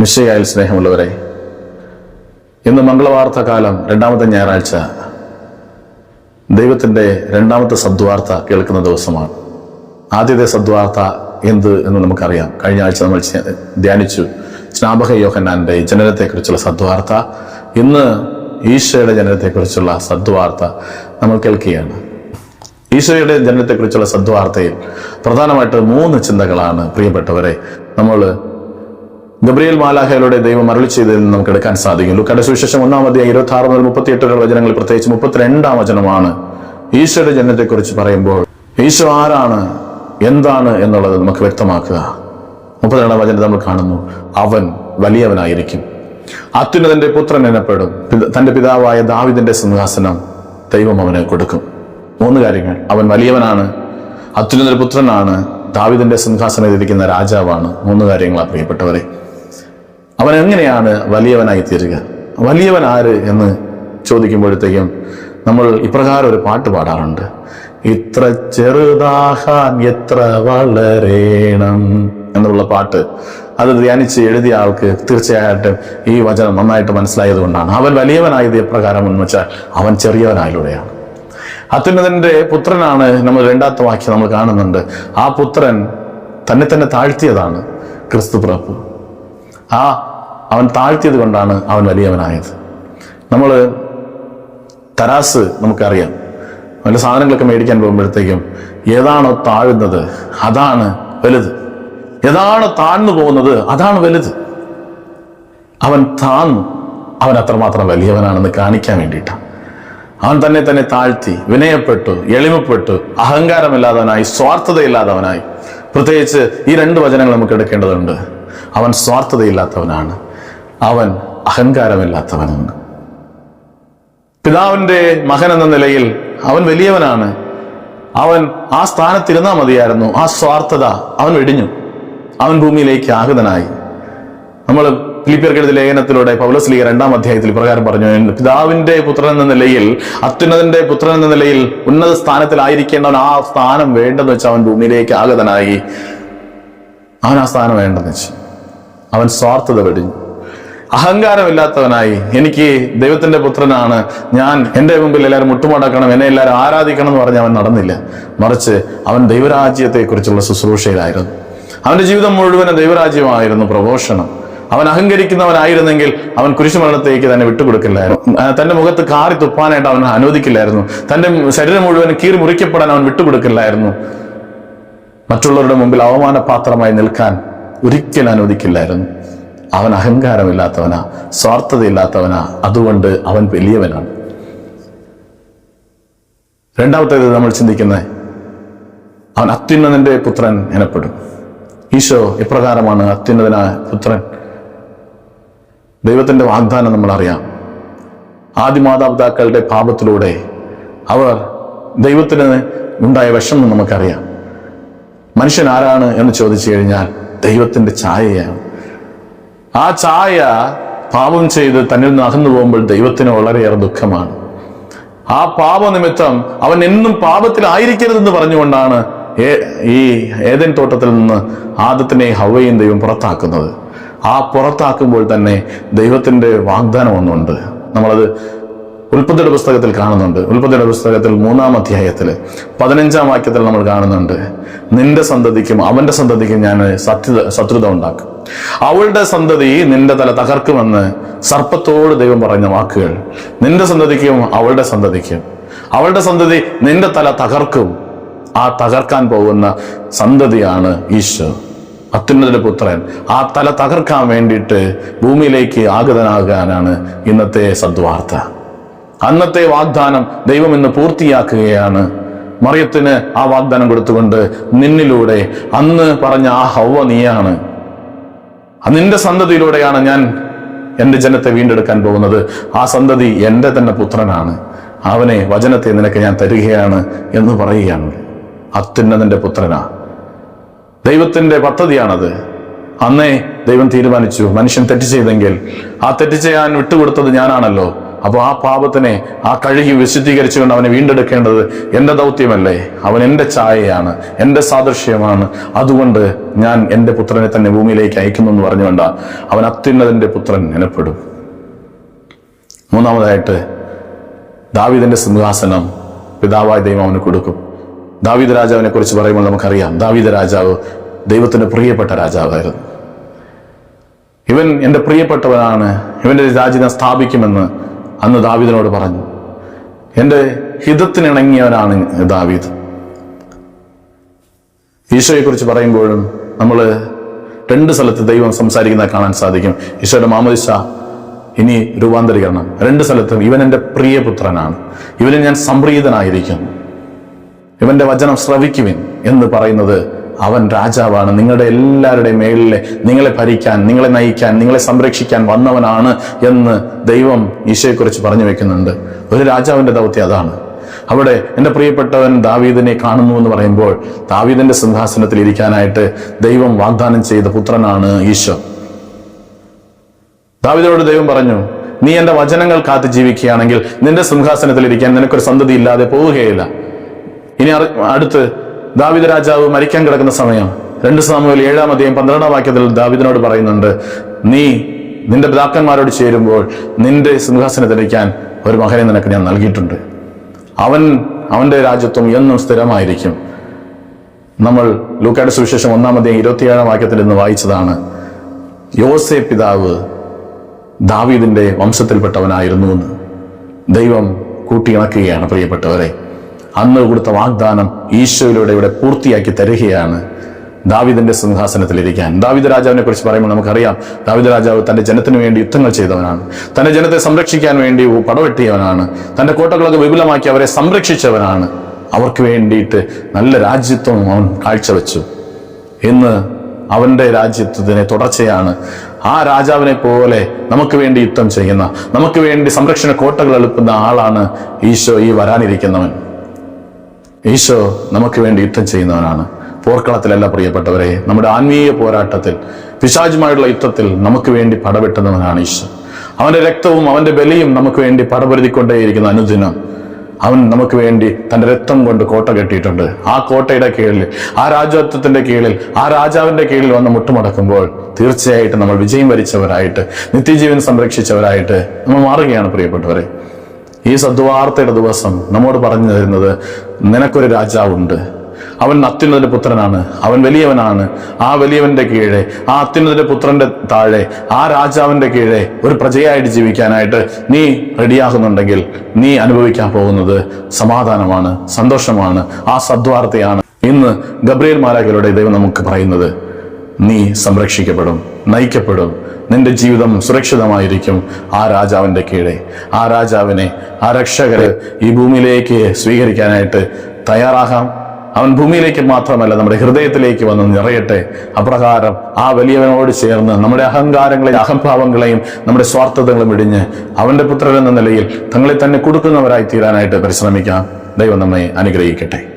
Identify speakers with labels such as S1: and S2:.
S1: മിശയാൽ സ്നേഹമുള്ളവരെ ഇന്ന് മംഗളവാർത്ത കാലം രണ്ടാമത്തെ ഞായറാഴ്ച. ദൈവത്തിന്റെ രണ്ടാമത്തെ സദ്വാർത്ത കേൾക്കുന്ന ദിവസമാണ്. ആദ്യത്തെ സദ്വാർത്ത എന്ത് എന്ന് നമുക്കറിയാം. കഴിഞ്ഞ ആഴ്ച നമ്മൾ ധ്യാനിച്ചു. സ്നാപക യോഹന്നാന്റെ ജനനത്തെക്കുറിച്ചുള്ള സദ്വാർത്ത. ഇന്ന് ഈശോയുടെ ജനനത്തെക്കുറിച്ചുള്ള സദ്വാർത്ത നമ്മൾ കേൾക്കുകയാണ്. ഈശോയുടെ ജനനത്തെക്കുറിച്ചുള്ള സദ്വാർത്തയിൽ പ്രധാനമായിട്ട് മൂന്ന് ചിന്തകളാണ് പ്രിയപ്പെട്ടവരെ. നമ്മൾ ഗബ്രിയേൽ മാലാഹയിലൂടെ ദൈവം മരളി ചെയ്തതിൽ നിന്ന് നമുക്ക് എടുക്കാൻ സാധിക്കും ലുക്കയുടെ സുവിശേഷം ഒന്നാം അധ്യായം ഇരുപത്തി ആറ് മുതൽ മുപ്പത്തിയെട്ട് വരെ വചനങ്ങൾ പ്രത്യേകിച്ച് മുപ്പത്തിരണ്ടാം വചനമാണ്. ഈശോയുടെ ജനത്തെക്കുറിച്ച് പറയുമ്പോൾ ഈശോ ആരാണ്? എന്താണ് എന്നുള്ളത് നമുക്ക് വ്യക്തമാക്കുക. മുപ്പത്തിരണ്ടാം വചനം നമ്മൾ കാണുന്നു അവൻ വലിയവനായിരിക്കും. അത്യുന്നതന്റെ പുത്രൻ എന്നപ്പെടും. തന്റെ പിതാവായ ദാവിദിന്റെ സിംഹാസനം ദൈവം അവന് കൊടുക്കും. മൂന്ന് കാര്യങ്ങൾ. അവൻ വലിയവനാണ് അത്യുന്നതന്റെ പുത്രനാണ് ദാവിദിന്റെ സിംഹാസനം ഇരിക്കുന്ന രാജാവാണ്. മൂന്ന് കാര്യങ്ങളാണ് പ്രിയപ്പെട്ടവരെ. അവൻ എങ്ങനെയാണ് വലിയവനായി തീരുക? വലിയവൻ ആര് എന്ന് ചോദിക്കുമ്പോഴത്തേക്കും നമ്മൾ ഇപ്രകാരം ഒരു പാട്ട് പാടാറുണ്ട്. ഇത്ര ചെറുതാകാൻ എത്ര വളരേണം എന്നുള്ള പാട്ട്. അത് ധ്യാനിച്ച് എഴുതിയ ആൾക്ക് തീർച്ചയായിട്ടും ഈ വചനം നന്നായിട്ട് മനസ്സിലായത് കൊണ്ടാണ് അവൻ വലിയവനായത് എപ്രകാരം എന്ന് വെച്ചാൽ അവൻ ചെറിയവനായിലൂടെയാണ് അത്യുന്നതിന്റെ പുത്രനാണ് നമ്മൾ രണ്ടാമത്തെ വാക്യം നമ്മൾ കാണുന്നുണ്ട്. ആ പുത്രൻ തന്നെ തന്നെ താഴ്ത്തിയതാണ് ക്രിസ്തു പ്രഭു. ആ അവൻ താഴ്ത്തിയത് കൊണ്ടാണ് അവൻ വലിയവനായത്. നമ്മൾ തരാസ് നമുക്കറിയാം. നല്ല സാധനങ്ങളൊക്കെ മേടിക്കാൻ പോകുമ്പോഴത്തേക്കും ഏതാണോ താഴുന്നത് അതാണ് വലുത്. ഏതാണോ താഴ്ന്നു പോകുന്നത് അതാണ് വലുത്. അവൻ താന്നു. അവൻ അത്രമാത്രം വലിയവനാണെന്ന് കാണിക്കാൻ വേണ്ടിയിട്ടാണ്. അവൻ തന്നെ തന്നെ താഴ്ത്തി വിനയപ്പെട്ടു എളിമപ്പെട്ടു അഹങ്കാരമില്ലാത്തവനായി സ്വാർത്ഥതയില്ലാത്തവനായി. പ്രത്യേകിച്ച് ഈ രണ്ട് വചനങ്ങൾ നമുക്ക് എടുക്കേണ്ടതുണ്ട്. അവൻ സ്വാർത്ഥതയില്ലാത്തവനാണ്. അവൻ അഹങ്കാരമില്ലാത്തവനാണ്. പിതാവിന്റെ മകൻ എന്ന നിലയിൽ അവൻ വലിയവനാണ്. അവൻ ആ സ്ഥാനത്തിരുന്നാൽ മതിയായിരുന്നു. ആ സ്വാർത്ഥത അവൻ വെടിഞ്ഞു അവൻ ഭൂമിയിലേക്ക് ആഗതനായി നമ്മൾ ഫിലിപ്പിയർക്കെഴുതി ലേഖനത്തിലൂടെ പൗലോസ് ലീഗ രണ്ടാം അധ്യായത്തിൽ പ്രകാരം പറഞ്ഞു പിതാവിന്റെ പുത്രൻ എന്ന നിലയിൽ അത്യുന്നതന്റെ പുത്രൻ എന്ന നിലയിൽ ഉന്നത സ്ഥാനത്തിലായിരിക്കേണ്ടവൻ ആ സ്ഥാനം വേണ്ടെന്ന് വെച്ച് അവൻ ഭൂമിയിലേക്ക് ആഗതനായി അവൻ ആ സ്ഥാനം വേണ്ടെന്ന് വെച്ച് അവൻ സ്വാർത്ഥത വെടിഞ്ഞു. അഹങ്കാരമില്ലാത്തവനായി എനിക്ക് ദൈവത്തിന്റെ പുത്രനാണ്. ഞാൻ എന്റെ മുമ്പിൽ എല്ലാവരും മുട്ടുമടക്കണം എന്നെ എല്ലാവരും ആരാധിക്കണം എന്ന് പറഞ്ഞ് അവൻ നടന്നില്ല. മറിച്ച് അവൻ ദൈവരാജ്യത്തെക്കുറിച്ചുള്ള ശുശ്രൂഷയിലായിരുന്നു. അവന്റെ ജീവിതം മുഴുവനും ദൈവരാജ്യമായിരുന്നു പ്രഘോഷണം അവൻ അഹങ്കരിക്കുന്നവനായിരുന്നെങ്കിൽ അവൻ കുരിശുമരണത്തേക്ക് തന്നെ വിട്ടുകൊടുക്കില്ലായിരുന്നു. തന്റെ മുഖത്ത് കാറി തുപ്പാനായിട്ട് അവൻ അനുവദിക്കില്ലായിരുന്നു. തന്റെ ശരീരം മുഴുവൻ കീറി മുറിക്കപ്പെടാൻ അവൻ വിട്ടുകൊടുക്കില്ലായിരുന്നു. മറ്റുള്ളവരുടെ മുമ്പിൽ അവമാനപാത്രമായി നിൽക്കാൻ ഒരിക്കലും അനുവദിക്കില്ലായിരുന്നു. അവൻ അഹങ്കാരമില്ലാത്തവനാ സ്വാർത്ഥതയില്ലാത്തവനാ അതുകൊണ്ട് അവൻ വലിയവനാണ്. രണ്ടാമത്തേത് നമ്മൾ ചിന്തിക്കുന്നത് അവൻ അത്യുന്നതന്റെ പുത്രൻ എനപ്പെടും ഈശോ എപ്രകാരമാണ് അത്യുന്നതനായ പുത്രൻ? ദൈവത്തിന്റെ വാഗ്ദാനം നമ്മൾ അറിയാം ആദ്യ മാതാപിതാക്കളുടെ പാപത്തിലൂടെ അവർ ദൈവത്തിന് ഉണ്ടായ വിഷമം നമുക്കറിയാം. മനുഷ്യൻ ആരാണ് എന്ന് ചോദിച്ചു കഴിഞ്ഞാൽ ദൈവത്തിന്റെ ഛായയാണ്. ആ ചായ പാപം ചെയ്ത് തന്നിൽ നിന്ന് അകന്നു പോകുമ്പോൾ ദൈവത്തിന് വളരെയേറെ ദുഃഖമാണ്. ആ പാപനിമിത്തം അവൻ എന്നും പാപത്തിലായിരിക്കരുതെന്ന് പറഞ്ഞുകൊണ്ടാണ് ഈ ഏതൻ തോട്ടത്തിൽ നിന്ന് ആദത്തിനെ ഹവയും ദൈവം പുറത്താക്കുന്നത്. ആ പുറത്താക്കുമ്പോൾ തന്നെ ദൈവത്തിന്റെ വാഗ്ദാനം ഒന്നുണ്ട് നമ്മളത് ഉൽപ്പത്തിയുടെ പുസ്തകത്തിൽ കാണുന്നുണ്ട്. ഉൽപ്പത്തിയുടെ പുസ്തകത്തിൽ മൂന്നാം അധ്യായത്തിൽ പതിനഞ്ചാം വാക്യത്തിൽ നമ്മൾ കാണുന്നുണ്ട്. നിന്റെ സന്തതിക്കും അവന്റെ സന്തതിക്കും ഞാൻ സത്യത ശത്രുത ഉണ്ടാക്കും. അവളുടെ സന്തതി നിന്റെ തല തകർക്കുമെന്ന് സർപ്പത്തോട് ദൈവം പറഞ്ഞ വാക്കുകൾ. നിന്റെ സന്തതിക്കും അവളുടെ സന്തതിക്കും. അവളുടെ സന്തതി നിന്റെ തല തകർക്കും. ആ തകർക്കാൻ പോകുന്ന സന്തതിയാണ് ഈശോ. അത്യുന്നതിന്റെ പുത്രൻ. ആ തല തകർക്കാൻ വേണ്ടിയിട്ട് ഭൂമിയിലേക്ക് ആഗതനാകാനാണ് ഇന്നത്തെ സദ്വാർത്ത. അന്നത്തെ വാഗ്ദാനം ദൈവം ഇന്ന് പൂർത്തിയാക്കുകയാണ്. മറിയത്തിന് ആ വാഗ്ദാനം കൊടുത്തുകൊണ്ട് നിന്നിലൂടെ അന്ന് പറഞ്ഞ ആ ഹൗവ നീയാണ്. നിന്റെ സന്തതിയിലൂടെയാണ് ഞാൻ എന്റെ ജനത്തെ വീണ്ടെടുക്കാൻ പോകുന്നത്. ആ സന്തതി എന്റെ തന്നെ പുത്രനാണ്. അവനെ വചനത്തെ നിനക്ക് ഞാൻ തരികയാണ് എന്ന് പറയുകയാണ്. അത്യുന്നതന്റെ പുത്രനാ. ദൈവത്തിന്റെ പദ്ധതിയാണത്. അന്നേ ദൈവം തീരുമാനിച്ചു. മനുഷ്യൻ തെറ്റ് ചെയ്തെങ്കിൽ ആ തെറ്റ് ചെയ്യാൻ വിട്ടുകൊടുത്തത് ഞാനാണല്ലോ. അപ്പോൾ ആ പാപത്തിനെ ആ കഴുകി വിശുദ്ധീകരിച്ചുകൊണ്ട് അവനെ വീണ്ടെടുക്കേണ്ടത് എന്റെ ദൗത്യമല്ലേ? അവൻ എന്റെ ഛായയാണ് എന്റെ സാദൃശ്യമാണ്. അതുകൊണ്ട് ഞാൻ എന്റെ പുത്രനെ തന്നെ ഭൂമിയിലേക്ക് അയക്കുന്നു എന്ന് പറഞ്ഞുകൊണ്ട അവൻ അത്യുന്നതന്റെ പുത്രൻ എനപ്പെടും മൂന്നാമതായിട്ട് ദാവിദിന്റെ സിംഹാസനം പിതാവായ ദൈവം അവന് കൊടുക്കും. ദാവിദ് രാജാവിനെ കുറിച്ച് പറയുമ്പോൾ നമുക്കറിയാം ദാവിദ് രാജാവ് ദൈവത്തിന്റെ പ്രിയപ്പെട്ട രാജാവായിരുന്നു. ഇവൻ എന്റെ പ്രിയപ്പെട്ടവനാണ് ഇവന്റെ രാജ്യം സ്ഥാപിക്കുമെന്ന് അന്ന് ദാവീദിനോട് പറഞ്ഞു എന്റെ ഹിതത്തിനിണങ്ങിയവനാണ് ദാവീദ്. ഈശോയെ കുറിച്ച് പറയുമ്പോഴും നമ്മൾ രണ്ട് സ്ഥലത്ത് ദൈവം സംസാരിക്കുന്നത് കാണാൻ സാധിക്കും. ഈശോയുടെ മാമോദിസ ഇനി രൂപാന്തരീകരണം. രണ്ട് സ്ഥലത്തും ഇവൻ എന്റെ പ്രിയപുത്രനാണ്. ഇവന് ഞാൻ സംപ്രീതനായിരിക്കും. ഇവന്റെ വചനം ശ്രവിക്കുവിൻ എന്ന് പറയുന്നത് അവൻ രാജാവാണ്. നിങ്ങളുടെ എല്ലാവരുടെയും മേളിലെ നിങ്ങളെ ഭരിക്കാൻ നിങ്ങളെ നയിക്കാൻ നിങ്ങളെ സംരക്ഷിക്കാൻ വന്നവനാണ് എന്ന് ദൈവം ഈശോയെക്കുറിച്ച് പറഞ്ഞു വെക്കുന്നുണ്ട്. ഒരു രാജാവിന്റെ ദൗത്യം അതാണ്. അവിടെ എന്റെ പ്രിയപ്പെട്ടവൻ ദാവീദിനെ കാണുന്നു എന്ന് പറയുമ്പോൾ ദാവീദിന്റെ സിംഹാസനത്തിൽ ഇരിക്കാനായിട്ട് ദൈവം വാഗ്ദാനം ചെയ്ത പുത്രനാണ് ഈശോ. ദാവീദോട് ദൈവം പറഞ്ഞു നീ എന്റെ വചനങ്ങൾ കാത്ത് ജീവിക്കുകയാണെങ്കിൽ നിന്റെ സിംഹാസനത്തിൽ ഇരിക്കാൻ നിനക്കൊരു സന്തതി ഇല്ലാതെ പോവുകയില്ല. ഇനി അടുത്ത് ദാവിദ രാജാവ് മരിക്കാൻ കിടക്കുന്ന സമയം. രണ്ട് സമയം ഏഴാം അധ്യായം പന്ത്രണ്ടാം വാക്യത്തിൽ ദാവിദിനോട് പറയുന്നുണ്ട് നീ നിന്റെ പിതാക്കന്മാരോട് ചേരുമ്പോൾ നിന്റെ സിംഹാസനത്തിലിരിക്കാൻ ഒരു മകനെ നിനക്ക് ഞാൻ നൽകിയിട്ടുണ്ട്. അവൻ അവന്റെ രാജ്യത്വം എന്നും സ്ഥിരമായിരിക്കും. നമ്മൾ ലൂക്കാട് സുവിശേഷം ഒന്നാം അധ്യായം ഇരുപത്തിയേഴാം വാക്യത്തിൽ നിന്ന് വായിച്ചതാണ് യോസെ പിതാവ് ദാവീദിന്റെ വംശത്തിൽപ്പെട്ടവനായിരുന്നു എന്ന്. ദൈവം കൂട്ടിയിണക്കുകയാണ് പ്രിയപ്പെട്ടവരെ. അന്ന് കൊടുത്ത വാഗ്ദാനം ഈശോയിലൂടെ ഇവിടെ പൂർത്തിയാക്കി തരികയാണ് ദാവിദിന്റെ സിംഹാസനത്തിലിരിക്കാൻ. ദാവിദ രാജാവിനെ കുറിച്ച് പറയുമ്പോൾ നമുക്കറിയാം ദാവിദ രാജാവ് തന്റെ ജനത്തിന് വേണ്ടി യുദ്ധങ്ങൾ ചെയ്തവനാണ്. തന്റെ ജനത്തെ സംരക്ഷിക്കാൻ വേണ്ടി പടവെട്ടിയവനാണ്. തന്റെ കോട്ടകളൊക്കെ വിപുലമാക്കി അവരെ സംരക്ഷിച്ചവനാണ്. അവർക്ക് വേണ്ടിയിട്ട് നല്ല രാജ്യത്വം അവൻ കാഴ്ചവെച്ചു. ഇന്ന് അവന്റെ രാജ്യത്വത്തിന് തുടർച്ചയാണ്. ആ രാജാവിനെ പോലെ നമുക്ക് വേണ്ടി യുദ്ധം ചെയ്യുന്ന നമുക്ക് വേണ്ടി സംരക്ഷണ കോട്ടകൾ എളുപ്പുന്ന ആളാണ് ഈശോ ഈ വരാനിരിക്കുന്നവൻ. ഈശോ നമുക്ക് വേണ്ടി യുദ്ധം ചെയ്യുന്നവനാണ്. പോർക്കളത്തിലല്ല പ്രിയപ്പെട്ടവരെ നമ്മുടെ ആത്മീയ പോരാട്ടത്തിൽ പിശാചുമായുള്ള യുദ്ധത്തിൽ നമുക്ക് വേണ്ടി പടവെട്ടുന്നവനാണ് ഈശോ. അവന്റെ രക്തവും അവന്റെ ബലിയും നമുക്ക് വേണ്ടി പടപൊരുതിക്കൊണ്ടേയിരിക്കുന്ന അനുദിനം അവൻ നമുക്ക് വേണ്ടി തന്റെ രക്തം കൊണ്ട് കോട്ട കെട്ടിയിട്ടുണ്ട്. ആ കോട്ടയുടെ കീഴിൽ ആ രാജത്വത്തിന്റെ കീഴിൽ ആ രാജാവിന്റെ കീഴിൽ വന്ന് മുട്ടുമടക്കുമ്പോൾ തീർച്ചയായിട്ടും നമ്മൾ വിജയം വരിച്ചവരായിട്ട് നിത്യജീവൻ സംരക്ഷിച്ചവരായിട്ട് നമ്മൾ മാറുകയാണ് പ്രിയപ്പെട്ടവരെ. ഈ സദ്വാർത്തയുടെ ദിവസം നമ്മോട് പറഞ്ഞു തരുന്നത് നിനക്കൊരു രാജാവുണ്ട്. അവൻ അത്യുന്നതിന്റെ പുത്രനാണ്. അവൻ വലിയവനാണ്. ആ വലിയവന്റെ കീഴെ ആ അത്യുന്നതിന്റെ പുത്രന്റെ താഴെ ആ രാജാവിന്റെ കീഴെ ഒരു പ്രജയായിട്ട് ജീവിക്കാനായിട്ട് നീ റെഡിയാകുന്നുണ്ടെങ്കിൽ നീ അനുഭവിക്കാൻ പോകുന്നത് സമാധാനമാണ് സന്തോഷമാണ്. ആ സദ്വാർത്തയാണ്. ഇന്ന് ഗബ്രിയൽ മാലാഖയിലൂടെ ദൈവം നമുക്ക് പറയുന്നത് നീ സംരക്ഷിക്കപ്പെടും നയിക്കപ്പെടും. നിന്റെ ജീവിതം സുരക്ഷിതമായിരിക്കും ആ രാജാവിന്റെ കീഴെ. ആ രാജാവിനെ ആ രക്ഷകര് ഈ ഭൂമിയിലേക്ക് സ്വീകരിക്കാനായിട്ട് തയ്യാറാകാം. അവൻ ഭൂമിയിലേക്ക് മാത്രമല്ല നമ്മുടെ ഹൃദയത്തിലേക്ക് വന്ന് നിറയട്ടെ. അപ്രകാരം ആ വലിയവനോട് ചേർന്ന് നമ്മുടെ അഹങ്കാരങ്ങളെയും അഹംഭാവങ്ങളെയും നമ്മുടെ സ്വാർത്ഥതകളും ഇടിഞ്ഞ് അവന്റെ പുത്രൻ എന്ന നിലയിൽ തങ്ങളെ തന്നെ കൊടുക്കുന്നവരായി തീരാനായിട്ട് പരിശ്രമിക്കാം. ദൈവം നമ്മെ അനുഗ്രഹിക്കട്ടെ.